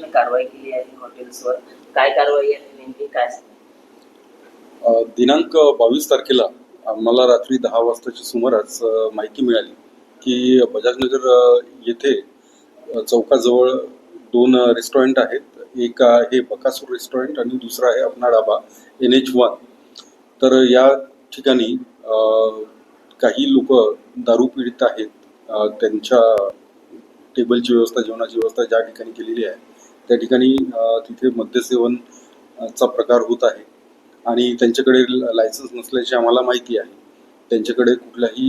स्टेशनने कारवाई केली आहे हॉटेल्सवर? काय कारवाई आहे नेमकी? काय दिनांक बावीस तारखेला आम्हाला रात्री दहा वाजताच्या सुमारास माहिती मिळाली की बजाजनगर येथे चौकाजवळ दोन रेस्टॉरंट आहेत. एक आहे बकासूर रेस्टॉरंट आणि दुसरं आहे Apna Dhaba N H one तर या ठिकाणी काही लोक दारू पीडित आहेत. त्यांच्या टेबलची व्यवस्था जेवणाची व्यवस्था ज्या ठिकाणी केलेली आहे त्या ठिकाणी तिथे मद्यसेवन चा प्रकार होत आहे. आणि त्यांच्याकडे लायसन्स नसल्याची आम्हाला माहिती आहे. त्यांच्याकडे कुठलाही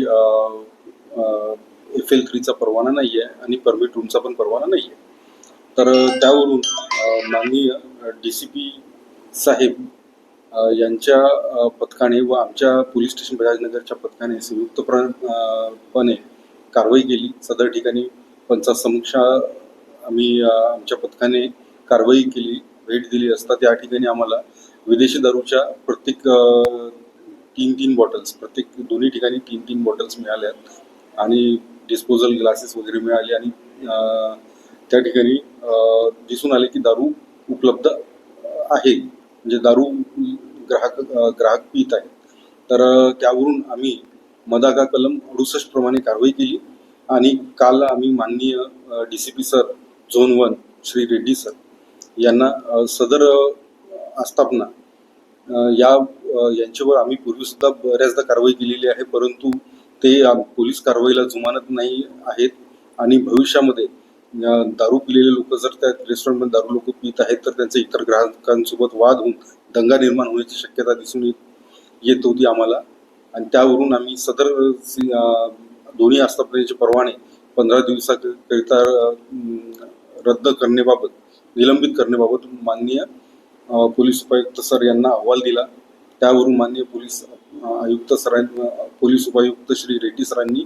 एफ एल थ्रीचा परवाना नाही आहे आणि परमिट रूमचा पण परवाना नाही आहे तर त्यावरून माननीय डी सी पी साहेब यांच्या पथकाने व आमच्या पोलीस स्टेशन बजाजनगरच्या पथकाने संयुक्तपणे कारवाई केली. सदर ठिकाणी पंचासमक्ष आम्ही आमच्या पथकाने कारवाई केली भेट दिली असता त्या ठिकाणी आम्हाला. विदेशी दारूच्या प्रत्येक तीन तीन बॉटल्स प्रत्येक दोन्ही ठिकाणी तीन तीन बॉटल्स मिळाल्यात आणि डिस्पोजल ग्लासेस वगैरे मिळाले आणि त्या ठिकाणी दिसून आले की दारू उपलब्ध आहे. म्हणजे दारू ग्राहक ग्राहक पीत आहेत. तर त्यावरून आम्ही मदागा कलम अडुसष्ट प्रमाणे कारवाई केली आणि काल आम्ही माननीय D C P sir zone one Shri Reddy sir यांना सदर आस्थापना या यांच्यावर आम्ही पूर्वीसुद्धा बऱ्याचदा कारवाई केलेली आहे परंतु ते पोलीस कारवाईला जुमानत नाही आहेत आणि भविष्यामध्ये दारू पिलेले लोक जर त्या रेस्टॉरंटमध्ये दारू लोक पित आहेत तर त्यांचे इतर ग्राहकांसोबत वाद होऊन दंगा निर्माण होण्याची शक्यता दिसून येत होती आम्हाला. आणि त्यावरून आम्ही सदर दोन्ही आस्थापनेचे परवाने पंधरा दिवसाकरिता रद्द करण्याबाबत निलंबित करण्याबाबत माननीय पोलीस उपायुक्त सर यांना अहवाल दिला. त्यावरून माननीय पोलीस आयुक्त सरां पोलीस उपायुक्त श्री रेड्डी सरांनी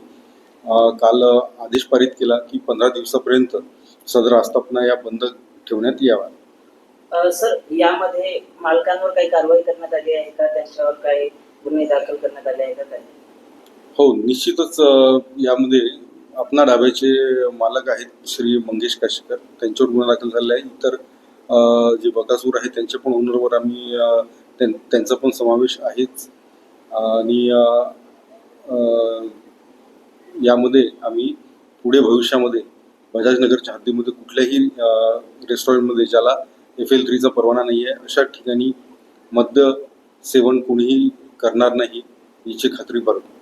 काल आदेश पारित केला की पंधरा दिवसापर्यंत सदर आस्थापना या बंद ठेवण्यात याव्या सर यामध्ये मालकांवर काही कारवाई करण्यात आली आहे का? त्यांच्यावर काही गुन्हे दाखल करण्यात आले आहे का? हो निश्चितच यामध्ये आपणा ढाब्याचे मालक आहेत श्री मंगेश काशीकर. त्यांच्यावर गुन्हा दाखल झालेला आहे. इतर जे बकासूर आहे त्यांच्या पण ओनरवर आम्ही त्यां- त्यांचा पण समावेश आहेच. आणि यामध्ये आम्ही पुढे भविष्यामध्ये बजाजनगरच्या हद्दीमध्ये कुठल्याही रेस्टॉरंटमध्ये ज्याला एफ एल थ्रीचा परवाना नाही आहे अशा ठिकाणी मद्य सेवन कोणीही करणार नाही याची खात्री बाळगतो